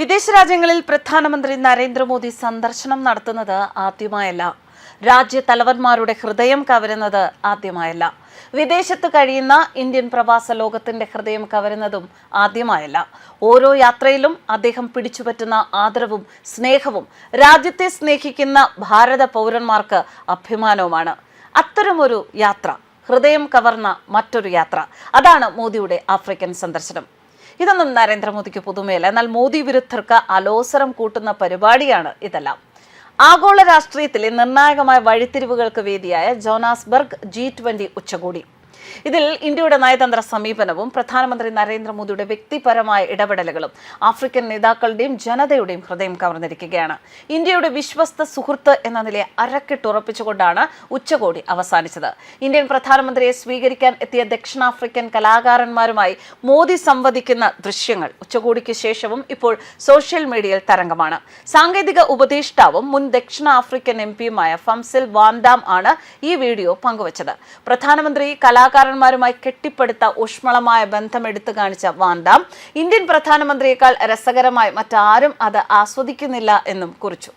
വിദേശ രാജ്യങ്ങളിൽ പ്രധാനമന്ത്രി നരേന്ദ്രമോദി സന്ദർശനം നടത്തുന്നത് ആദ്യമായല്ല. രാജ്യ തലവന്മാരുടെ ഹൃദയം കവരുന്നത് ആദ്യമായല്ല. വിദേശത്ത് കഴിയുന്ന ഇന്ത്യൻ പ്രവാസ ലോകത്തിന്റെ ഹൃദയം കവരുന്നതും ആദ്യമായല്ല. ഓരോ യാത്രയിലും അദ്ദേഹം പിടിച്ചുപറ്റുന്ന ആദരവും സ്നേഹവും രാജ്യത്തെ സ്നേഹിക്കുന്ന ഭാരത പൗരന്മാർക്ക് അഭിമാനവുമാണ്. അത്തരമൊരു യാത്ര ഹൃദയം കവർന്ന മറ്റൊരു യാത്ര. അതാണ് മോദിയുടെ ആഫ്രിക്കൻ സന്ദർശനം. ഇതൊന്നും നരേന്ദ്രമോദിക്ക് പുതുമയല്ല. എന്നാൽ മോദി വിരുദ്ധർക്ക് അലോസരം കൂട്ടുന്ന പരിപാടിയാണ് ഇതെല്ലാം. ആഗോള രാഷ്ട്രീയത്തിലെ നിർണായകമായ വഴിത്തിരിവുകൾക്ക് വേദിയായ ജോനാസ്ബർഗ് ജി ട്വന്റി ഉച്ചകോടി. ഇതിൽ ഇന്ത്യയുടെ നയതന്ത്ര സമീപനവും പ്രധാനമന്ത്രി നരേന്ദ്രമോദിയുടെ വ്യക്തിപരമായ ഇടപെടലുകളും ആഫ്രിക്കൻ നേതാക്കളുടെയും ജനതയുടെയും ഹൃദയം കവർന്നിരിക്കുകയാണ്. ഇന്ത്യയുടെ വിശ്വസ്ത സുഹൃത്ത് എന്ന നിലയെ അരക്കിട്ടുറപ്പിച്ചുകൊണ്ടാണ് ഉച്ചകോടി അവസാനിച്ചത്. ഇന്ത്യൻ പ്രധാനമന്ത്രിയെ സ്വീകരിക്കാൻ എത്തിയ ദക്ഷിണാഫ്രിക്കൻ കലാകാരന്മാരുമായി മോദി സംവദിക്കുന്ന ദൃശ്യങ്ങൾ ഉച്ചകോടിക്ക് ശേഷവും ഇപ്പോൾ സോഷ്യൽ മീഡിയയിൽ തരംഗമാണ്. സാങ്കേതിക ഉപദേഷ്ടാവും മുൻ ദക്ഷിണാഫ്രിക്കൻ എം പിയുമായ ഫംസിൽ വാൻഡാം ആണ് ഈ വീഡിയോ പങ്കുവച്ചത്. പ്രധാനമന്ത്രി കലാകാരന്മാരുമായി കെട്ടിപ്പടുത്ത ഊഷ്മളമായ ബന്ധം എടുത്തു കാണിച്ച വാന്ത ഇന്ത്യൻ പ്രധാനമന്ത്രിയേക്കാൾ രസകരമായി മറ്റാരും അത് ആസ്വദിക്കുന്നില്ല എന്നും കുറിച്ചു.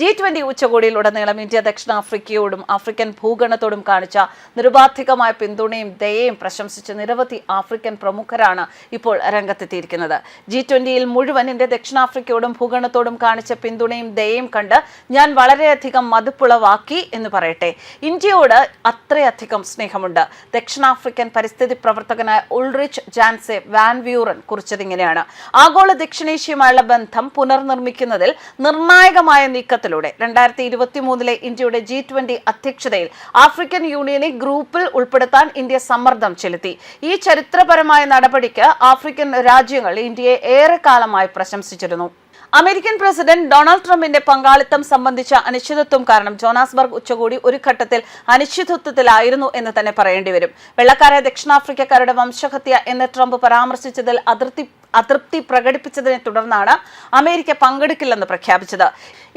ജി ട്വന്റി ഉച്ചകോടിയിൽ ഉടനീളം ഇന്ത്യ ദക്ഷിണാഫ്രിക്കയോടും ആഫ്രിക്കൻ ഭൂഗണത്തോടും കാണിച്ച നിരുപാധികമായ പിന്തുണയും ദയയും പ്രശംസിച്ച് നിരവധി ആഫ്രിക്കൻ പ്രമുഖരാണ് ഇപ്പോൾ രംഗത്തെത്തിയിരിക്കുന്നത്. ജി ട്വന്റിയിൽ മുഴുവൻ ഇന്ത്യ ദക്ഷിണാഫ്രിക്കയോടും ഭൂഗണത്തോടും കാണിച്ച പിന്തുണയും ദയയും കണ്ട് ഞാൻ വളരെയധികം മതിപ്പുളവാക്കി എന്ന് പറയട്ടെ. ഇന്ത്യയോട് അത്രയധികം സ്നേഹമുണ്ട്. ദക്ഷിണാഫ്രിക്കൻ പരിസ്ഥിതി പ്രവർത്തകനായ ഉൾറിച്ച് ജാൻസെ വാൻ വ്യൂറൻ കുറിച്ചതിങ്ങനെയാണ്. ആഗോള ദക്ഷിണേഷ്യയുമായുള്ള ബന്ധം പുനർനിർമ്മിക്കുന്നതിൽ നിർണായകമായ നീക്കത്തിലൂടെ. രണ്ടായിരത്തി ഇരുപത്തി മൂന്നിലെ ഇന്ത്യയുടെ ജി ട്വന്റി അധ്യക്ഷതയിൽ ആഫ്രിക്കൻ യൂണിയനെ ഗ്രൂപ്പിൽ ഉൾപ്പെടുത്താൻ ഇന്ത്യ സമ്മർദ്ദം ചെലുത്തി. ഈ ചരിത്രപരമായ നടപടിക്ക് ആഫ്രിക്കൻ രാജ്യങ്ങൾ ഇന്ത്യയെ ഏറെക്കാലമായി പ്രശംസിച്ചിരുന്നു. അമേരിക്കൻ പ്രസിഡന്റ് ഡൊണാൾഡ് ട്രംപിന്റെ പങ്കാളിത്തം സംബന്ധിച്ച അനിശ്ചിതത്വം കാരണം ജോനാസ്ബർഗ് ഉച്ചകോടി ഒരു ഘട്ടത്തിൽ അനിശ്ചിതത്വത്തിലായിരുന്നു എന്ന് തന്നെ പറയേണ്ടി വരും വെള്ളക്കാരായ ദക്ഷിണാഫ്രിക്കക്കാരുടെ വംശഹത്യ എന്ന് ട്രംപ് പരാമർശിച്ചതിൽ അതിർത്തി അതൃപ്തി പ്രകടിപ്പിച്ചതിനെ തുടർന്നാണ് അമേരിക്ക പങ്കെടുക്കില്ലെന്ന് പ്രഖ്യാപിച്ചത്.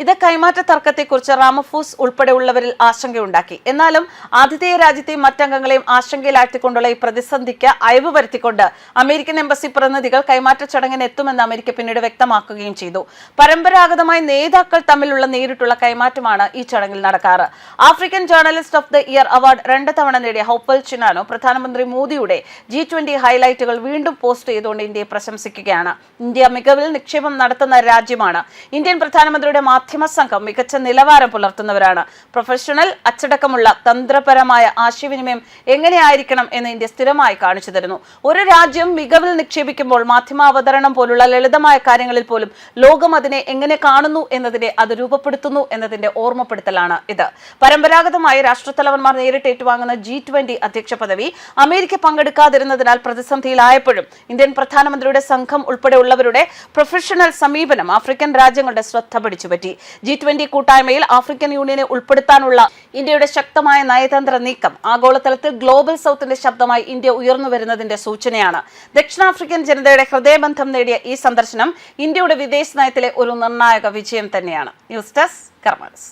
ഇത് കൈമാറ്റ തർക്കത്തെക്കുറിച്ച് റാമഫൂസ് ഉൾപ്പെടെയുള്ളവരിൽ ആശങ്കയുണ്ടാക്കി. എന്നാലും ആതിഥേയ രാജ്യത്തെയും മറ്റംഗങ്ങളെയും ആശങ്കയിലാഴ്ത്തിക്കൊണ്ടുള്ള ഈ പ്രതിസന്ധിക്ക് അയവ് വരുത്തിക്കൊണ്ട് അമേരിക്കൻ എംബസി പ്രതിനിധികൾ കൈമാറ്റ ചടങ്ങിന് എത്തുമെന്ന് അമേരിക്ക പിന്നീട് വ്യക്തമാക്കുകയും ചെയ്തു. പരമ്പരാഗതമായി നേതാക്കൾ തമ്മിലുള്ള നേരിട്ടുള്ള കൈമാറ്റമാണ് ഈ ചടങ്ങിൽ നടക്കാറ്. African journalist of the year award രണ്ട് തവണ നേടിയ ഹൗപ്പൽ ചിനാനോ പ്രധാനമന്ത്രി മോദിയുടെ ജി ട്വന്റി ഹൈലൈറ്റുകൾ വീണ്ടും പോസ്റ്റ് ചെയ്തുകൊണ്ട് ഇന്ത്യയെ പ്രശംസിക്കുകയാണ് ഇന്ത്യ മികവിൽ നിക്ഷേപം നടത്തുന്ന രാജ്യമാണ്. ഇന്ത്യൻ പ്രധാനമന്ത്രിയുടെ മാധ്യമ സംഘം മികച്ച നിലവാരം പുലർത്തുന്നവരാണ്. പ്രൊഫഷണൽ അച്ചടക്കമുള്ള തന്ത്രപരമായ ആശയവിനിമയം എങ്ങനെയായിരിക്കണം എന്ന് ഇന്ത്യ സ്ഥിരമായി കാണിച്ചു തരുന്നു. ഒരു രാജ്യം മികവിൽ നിക്ഷേപിക്കുമ്പോൾ മാധ്യമ അവതരണം പോലുള്ള ലളിതമായ കാര്യങ്ങളിൽ പോലും ലോകം അതിനെ എങ്ങനെ കാണുന്നു എന്നതിനെ അത് രൂപപ്പെടുത്തുന്നു എന്നതിന്റെ ഓർമ്മപ്പെടുത്തലാണ് ഇത്. പരമ്പരാഗതമായി രാഷ്ട്രത്തലവന്മാർ നേരിട്ട് ഏറ്റുവാങ്ങുന്ന ജി ട്വന്റി അധ്യക്ഷ പദവി അമേരിക്ക പങ്കെടുക്കാതിരുന്നതിനാൽ പ്രതിസന്ധിയിലായപ്പോഴും ഇന്ത്യൻ പ്രധാനമന്ത്രിയുടെ സംഘം ഉൾപ്പെടെയുള്ളവരുടെ പ്രൊഫഷണൽ സമീപനം ആഫ്രിക്കൻ രാജ്യങ്ങളുടെ ശ്രദ്ധ പിടിച്ചുപറ്റി. ജി ട്വന്റി കൂട്ടായ്മയിൽ ആഫ്രിക്കൻ യൂണിയനെ ഉൾപ്പെടുത്താനുള്ള ഇന്ത്യയുടെ ശക്തമായ നയതന്ത്ര നീക്കം ആഗോളതലത്തിൽ ഗ്ലോബൽ സൗത്തിന്റെ ശബ്ദമായി ഇന്ത്യ ഉയർന്നു വരുന്നതിന്റെ സൂചനയാണ്. ദക്ഷിണാഫ്രിക്കൻ ജനതയുടെ ഹൃദയബന്ധം നേടിയ ഈ സന്ദർശനം ഇന്ത്യയുടെ വിദേശ നയത്തിലെ ഒരു നിർണായക വിജയം തന്നെയാണ്. News desk കർമ്മസ്